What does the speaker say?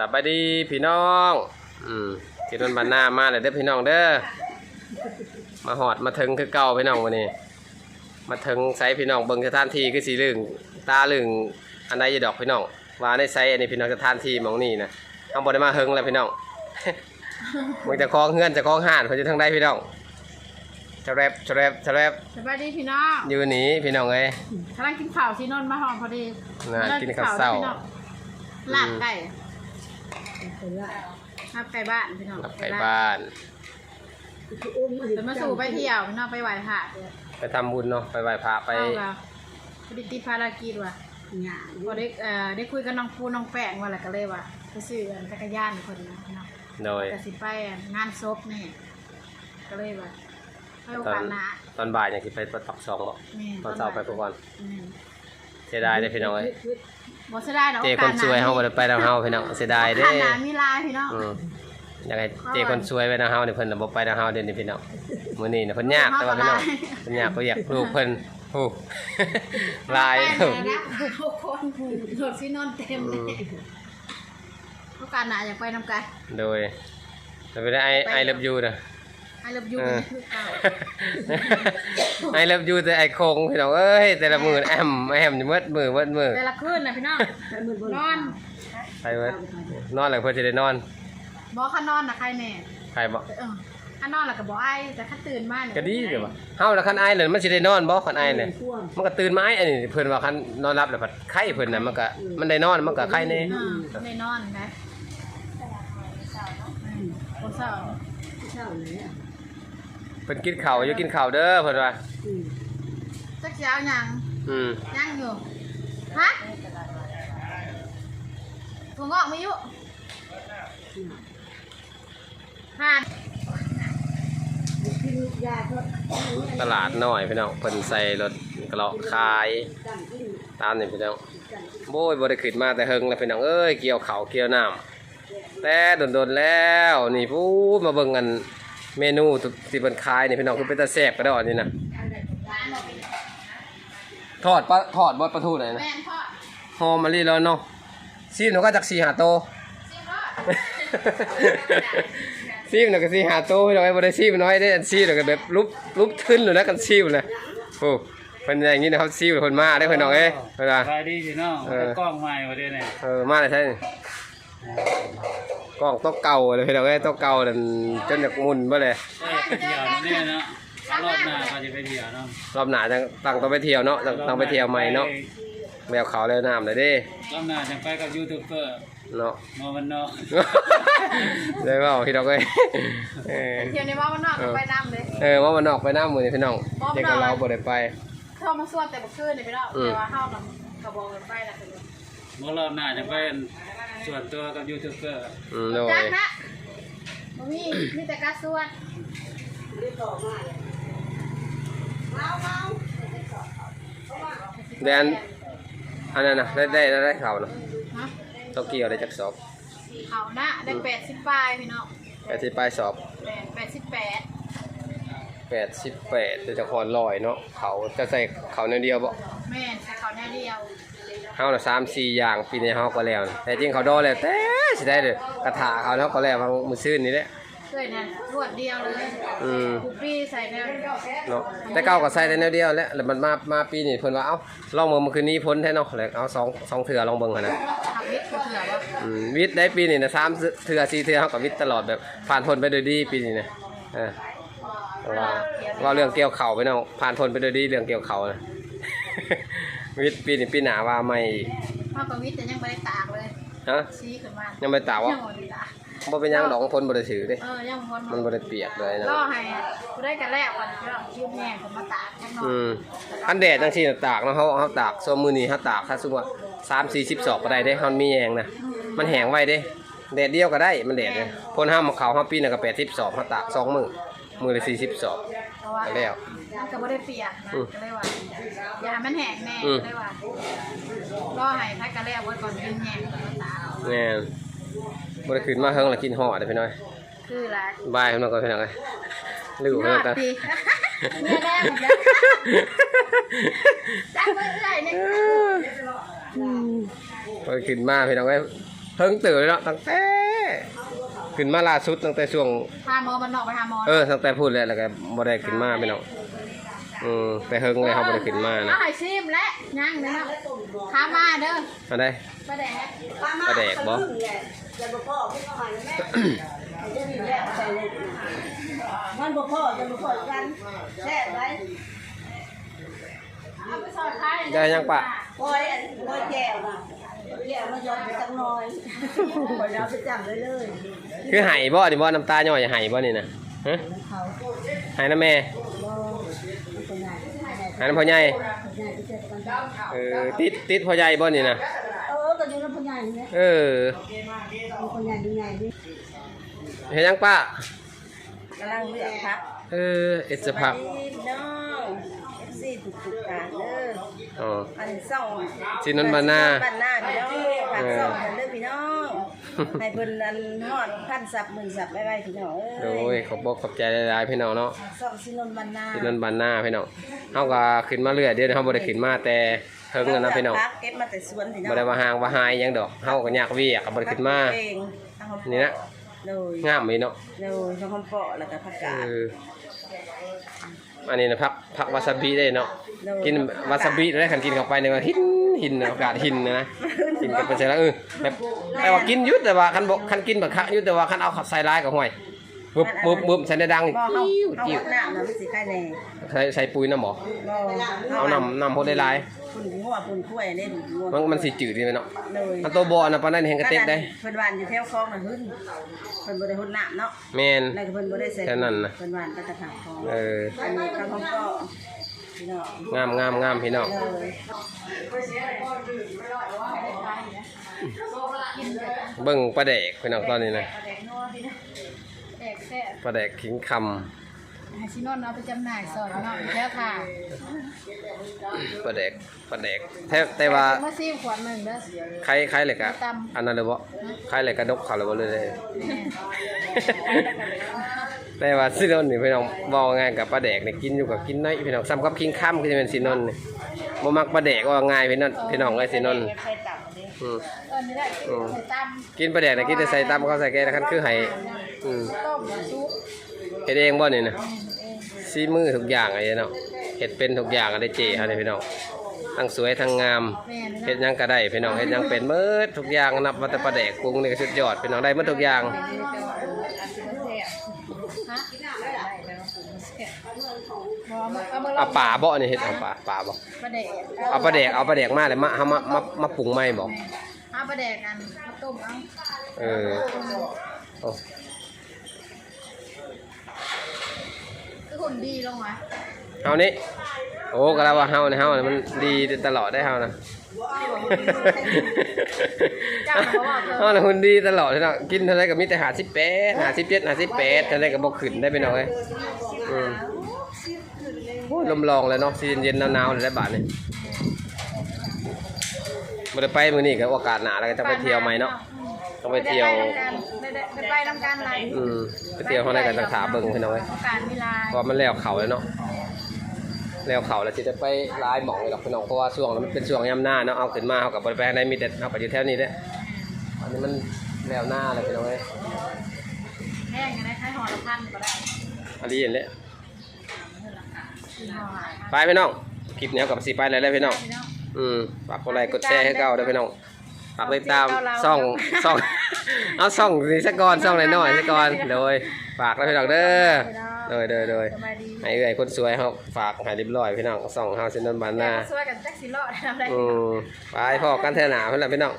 สบายดีพี่น้อง อืมกินวันบันหน้ามาเลยเด้อพี่น้องเด้อ มาหอดมาถึงคือเก่าพี่น้องวันนี้ มาถึงไซพี่น้องเบิ่งสถานที่คือสีลึงตาลึงอันใดอยู่ดอกพี่น้องว่าในไซอันนี้พี่น้องสถานที่หมองนี่นะเอาบ่ได้มาเฮิงแล้วพี่น้องมึงจะคล้องเฮือนจะคล้องห่านเขาจะทางใดพี่น้องจะแรบจะแรบจะแรบสวัสดีพี่น้องอยู่หนีพี่น้องเอ้ยกำลังกินข้าวที่นนท์มาหอมพอดีน่ะกินข้าวเช้าพี่น้องลาบไก่ ลาบไก่บ้านพี่น้องกลับไปบ้านจะมาสู่ไปเที่ยวพี่น้องไปไหว้พระเด้อไปทำบุญเนาะไปไหว้พระไปเอาละพอดีติดภารกิจว่ะพอได้เอ่อได้คุยกับน้องปูน้องแป้งว่าอะไรก็เลยว่าไปซื้ออันจักรยานคนนะพี่น้องโดยกสิไปอันงานศพนี่ก็เลยว่าให้โอตอนกาสหนะตอนบ่ายอย่างที่ไปปักซองบ่แม่ตอนเช้าไปพวกวันแม่ เสียดายเด้อพี่น้องเอ้ยบ่เสียดายดอกเจโอกคสนหสวยเฮาบ่ได้ไปนำเฮาพี่น้องเสียดายเด้โอกาสหน้ามีลายพี่น้องอืมอยากให้เจคนสวยไว้นำเฮานี่เพิ่นน่ะบ่ไปนำเฮาเดี๋ยวนี้พี่น้องมื้อนี้น่ะเพิ่นยากแต่ว่าพี่น้องเพิ่นยากเพิ่นอยากลูกเพิ่นโอ้ลายแป้งเลยนะทุกคนหลดที่นอนเต็มเลยโอกาสหน้าอยากไปนำกันโดยแล้วไปได้ไอไอเลิฟยูนะไอ้ เลิฟยูเออคือเก่าไอเลิฟยูแต่ไอคงพี่น้องเอ้ยแต่ละมือแอมแอมอยู่มืดมือมืดมือแต่ละคืนนะพี่น้องนอนไปมืดนอนหลังเพื่อจะได้นอนบอกข้านอนนะใครแน่ใครบอกเออข้านอนแล้วก็บอกไอ้แต่ข้าตื่นมาเนี่ยก็ดีเดี๋ยวว่าเฮาแล้วคันไอเลยมันสิได้นอนบ่คันไอเนี่ยมันก็ตื่นมาไออันนี้เพิ่นว่าคันนอนรับแล้วพัดไข้เพิ่นน่ะมันก็มันได้นอนมันก็ไข้แน่อ่าไม่นอนนะโอ้เศร้าเพิ่นกินข้าวอยู่กินข้าวเด้อเพิ่นว่าจักเช้ายังอืมยังอยู่ฮะถั่วงอกไม่ยุผ่านตลาดน้อยพี่น้องเพิ่นใส่รถกระเลาะขายตามนี่พี่น้องโบ้ยบ่ได้ขึ้นมาแต่เฮิงแล้วพี่น้องเอ้ยเกี่ยวข้าวเกี่ยวน้ำแต่โดนๆแล้วนี่พูดมาเบิ่งกัน เมนูที่เพิ่นขายนี่พี่น้องคือเป็นตาแซ่บกระดอนนี่นะทอดปลาทอดบ่ปลาทูไหนนะแม่นพ่อหอมมะลิแล้วเนาะซีมหนูก็จัก4 5โตซิมพ่อซีมหนูก็4 5โตพี่น้องไอ้บ่ได้ซีมน้อยได้อันซีมหนูก็แบบลุบลุบขึ้นเลยนะกันซีมเลยโอ้เพิ่นอย่างงี้นะครับซีมเพิ่นมาได้อพี่น้องเอ้ยเพิ่นว่าไปดีพี่น้องเออกล้องใหม่มาด้วยเนี่ยเออมาเลยใช่ กล้องโต๊ะเก่าเลยพี่น้องเอ้ยโต๊ะเก่านั่นจนอยากหมุนบ่เลยเอ้ยไปเที่ยวนี่เนาะรอบหน้าก็จะไปเที่ยวเนาะรอบหน้าจังตั้งต้องไปเที่ยวเนาะต้องต้องไปเที่ยวใหม่เนาะแมวเขาแล้วน้ำเลยเด้รอบหน้าจะไปกับยูทูบเบอร์เนาะ มอมันเนาะได้เปล่าพี่น้องเอ้ยเออเที่ยวในว่ามันนอกก็ไปน้ำเลยเออว่ามันออกไปน้ำมือนี่พี่น้องเด็กกับเราบ่ได้ไป เข้ามาสวดแต่บ่คืนนี่พี่น้องอืมแต่ว่าเข้ากับกระบอกกันไปแล้วคือ เมื่อรอบหน้าจะไปส่วนตัวกับยูทูบเบอร์อืมโดยจักนะบ่มีมีแต่กระสวดแดนอันนั้นนะได้ได้ได้ได้ข่าวนะฮะโตเกียวได้จักสอบเอาหน้าได้80ปลายพี่น้องแปดสิบปลายสอบแม่น88แปดสิบแปดจะจะคอนลอยเนาะเขาจะใส่เขาแนวเดียวบ่แม่นใส่เขาแน่เดียว เฮาน่ะสามสี่อย่างปีนี้เฮาก็แล้วนะแต่จริงเขาดอแล้วแต่สิได้เด้อกระถาเขาเนาะก็แล้วว่ามื้อซื่นนี่แหละเคยนั่นรวดเดียวเลยอืมคุปปี้ใส่แนวเนาะแต่เก่าก็ใส่แต่แนวเดียวแหล้วแล้วมันมามาปีนี้เพิ่นว่าเอ้าลองเบิ่งมื้อคืนนี้พ้นแท้เนาะแล้วเอาสองสองเทื่อลองเบิ่งหั่นนะทำวิทย์ก็เถื่อว่าอืมวิทย์ได้ปีนี้นะสามเทื่อสี่เทื่อเฮาก็วิทย์ตลอดแบบผ่านพ้นไปด้วยดีปีนี้นะเออว่าว่าเรื่องเกี่ยวเข่าไปเนาะผ่านพ้นไปด้วยดีเรื่องเกี่ยวเข่านะ วิทย์ปีนี้ปีหน้าว่าใหม่อีกพ่อกับวิทย์แต่ยังไม่ได้ตากเลย ฮะ ชี้ขึ้นมายังไม่ตากวะยังบ่ได้ตากบ่เป็นหยังดอกพ้นบ่ได้ถือเด้ เออยังพ้นมันบ่ได้เปียกเลยนะ ก็ให้กูได้กันแรกวันก็ยืมแง่ผมมาตากยังนออืนมคันแดดจังซี่น่ะตากเนาะเฮาเฮาตากส่วนมื้อนี้เฮาตากถ้าสมมุติว่า3 40ศอกก็ได้เด้เฮามีแยงนะ มันแห้งไว้เด้ แดดเดียวก็ได้มันแดดเนี่ยพ่นห้ามมาเขาเฮาปีนึงก็80ศอกเฮาตากสองมื้อ มื้อละ40ศอกเพราะว่าก็แล้ว มันก็ไม่ได้เปียกนะอืมก็เลยว่าอย่าให้มันแห้งแน่อืม ก็เลยว่าก็ให้พักกันแรกไว้ก่อนยืมแง่ผมมาตากแม่นบ่ได้ขึ้นมาเฮิงละกินฮอดเด้อพี่น้อยคืออะไรบายเพิ่นก็พี่น้องเอ้ยลืมยเพิ่อนดกัน ดีเนี่ยแดงเหมือนกันจับมือเอื่อยนี่บ่ได้ขึ้นมาพี่น้องเอ้ยเพิ่งตื่นเลยเนาะตั้งแต่ ขึ้นมาล่าสุดตั้งแต่ช่วง พาหมอมันนอกไปหาหมอเออตั้งแต่พูดเลยแล้วก็บ่ได้ขึ้นมาพี่น้องอืมแต่เฮิงเลยเขาบ่ได้ขึ้นมาเอานะให้ชิมและย่างเด้อเนาะพามาเด้อมาได้ประแดกปลาแดกบ่มันบ่พอจะบ่พอกันแซ่บไว้เอาไปซอยท้ายได้ยังปะปล่อยอันปล่อยแก้วน่ะแก้วมันยอมไปจังน้อยปล่อยเราไปจังเลยเลย คือไห้บ่นี่บ่น้ำตาย่อยไห้บ่นี่นะฮะเขาไห้นะแม่บ่เป็นไงไห้น้ำพ่อใหญ่ใหญ่ไปเจอกันเออติดติดพ่อใหญ่บ่นี่นะเออก็อยู่นำผู้ใหญ่นี่เออมีผู้ใหญ่ดีใหญ่นี่เฮ็ดยังป้ากำลังเลือกพักเออเอ็ดจะพักพี่น้อง FC ทุกๆการเด้ออ๋ออันซ่องสินนท์บ้านนาบ้านนาพี่น้องฝากซ่องกันเด้อพี่น้อง ให้เพิ่นอันฮอดพันสับหมื่นสับไว้ๆพี่น้องเอ้โอ้ยขอบบอกขอบใจหลายๆพี่น้องเนาะซ่องสินนท์บ้านนาที่นั่นบ้านหน้าพี่น้องเฮาก็ขึ้นมาเรื่อยเดี๋ยวเฮาบ่ได้ขึ้นมาแต่เฮิงแล้วนะพี่น้องพักเก็บมาแต่สวนพี่น้องบ่ได้ว่าห่างว่าหายหยังดอกเฮาก็อยากเวียกก็บ่ได้ขึ้นมาเองทางหอมนี่นะเลยงามเลยเนาะเลยทางหอมเปาะแล้วก็ผักกาดเอออันนี้นะพักพักวาซาบิได้เนาะเลยกินวาซาบิได้คันกินเข้าไปเนี่ยว่าหินหินนะอากาศหินนะนะ กินกันไปเสร็จแล้วเออแบบแต่ว่ากินอยุดแต่ว่าคันบอกคันกินแบบคักอยุดแต่ว่าคันเอาขับใส่ร้ายกับห่วยบึบบึบบึบใส่ในดังบ่เฮาจิ้วเฮาจิ้วน้ำน่ะมันสิใครแน่ใส่ใส่ปุ๋ยน้ำหมอบ่เอานำนำพดได้หลายฝุ่นหัวฝุ่นถ้วยเด้ฝุ่นหัวมันมันสิจืดดีไหมเนาะเลยอันตัวบอนะปานนั้นเห็นกระเต็ดได้เพิ่นหวานอยู่แถวคลองน่ะหึ้นเพิ่นบ่ได้หดน้ำเนาะแมนแล้วก็เพิ่นบ่ได้ใส่แค่นั้นน่ะเพิ่นหวานไปตะขางคลองเอออันนี้ทางหอมเปาะ พี่น้องงามงามงามพี่น้องเลยเบิ่งปลาแดกพี่น้องตอนนี้นะประแดกนัวพี่นะแดกแซ่บปลาแดกขิงคให้ชิโนนเอาไปจำหน่ายสอนเนาะแค่ค่ะำปลาแดกปลาแดกแต่แต่ว่าเมื่อซีขวดหนึ่งเด้อ ใครใครเลยกะอันนั้นเลยบ่ใครเลยกะดกเขาเลยบ่เลยเลย แต่ว่าซินนนี่พี่น้องบอกง่ายกับปลาแดกนี่กินอยู่กับกินน้อยพี่น้องซ้ำกับคิงค่ำก็จะเป็นซินนนี่บ่มักปลาแดกว่าง่ายพี่น้องพี่น้องไอ้ซินนใส่ตับเด้อืมเออนี่แหละใส่ตกินปลาแดกน่ะกินแต่ใส่ตำเขาใส่แกนะคันคือให้อืมำต้มซุปเฮ็ดเองบ่นี่นะซีมือทุกอย่างไอ้เนาะเฮ็ดเป็นทุกอย่างอะได้เจเฮานี่พี่น้องทั้งสวยทั้งงามแม่นี่เฮ็ดนะหยังก็ได้พี่น้องเฮ็ดหยังเป็นหมืดทุกอย่างนับว่าแต่ปลาแดกปรุงนี่ก็สุดยอดพี่น้องได้หมดทุกอย่าง เอามาเอามาเอาป่าบ่นี่เฮ็ดเอาป่าป่าบ่ประแดกเอาปลาแดกเอาปลาแดกมาเลยมาเฮามามามาปรุงใหม่บ่เอาประแดกกันมาต้มเอาเออโอ้คือหุ่นดีลงวะเฮานี่โอ้ก็แล้วว่าเฮานี่เฮานี่มันดีตลอดได้เฮานะเจ้าน่ะบอกว่าเธอเฮาน่ะหุ่นดีตลอดเลยเนาะกินเท่าไรก็มีแต่58 57 58เท่าไรก็บ่ขึ้นได้พี่น้องเอ้ยอืม โอ้ยลมลองเลยเนาะสิเย็นๆหนาวๆเลยได้บาดนี่บ่ได้ไปมื้อนี้ก็โอกาสหน้าแล้วก็จะไปเที่ยวใหม่เนาะต้องไปเที่ยวได้ได้ได้ไปทำการอะไรอืมไปเที่ยวเขาได้กันต่างถาเบิ่งพี่น้องเอ้ยโอกาสมีลายเพราะมันแล้วเขาแล้วเนาะแล้วเขาแล้วสิจะไปลายหมองเลยหรอกพี่น้องเพราะว่าช่วงนั้นมันเป็นช่วงยามหน้าเนาะเอาขึ้นมาเขากับบริแปลงได้มีแต่เอาไปอยู่แถวนี้เด้ออันนี้มันแล้วหน้าแล้วพี่น้องเอ้ยแห้งไงนะใช้ห่อละพันก็ได้อันนี้เห็นเลยสี่ห่อหาย ไปพี่น้องคลิปเนี้ยกับสีไปเลยเลยพี่น้องพี่น้องอืมฝากกดไลค์กดแชร์ให้เก่าเด้อพี่น้องฝากติดตามซ่องซ่องเอาซ่องนี่สักก่อนซ่องน้อยๆสักก่อนโดยฝากแล้วพี่น้องเด้อโดยโดยโดยสบายดีให้เอื้อยคนสวยเขาฝากให้เรียบร้อยพี่น้องซ่องเฮาสินนท์บานนาช่วยกันแจ็คสิรอดทำได้อืมไปพอกันเถอะหนาเพื่อนล่ะพี่น้องบ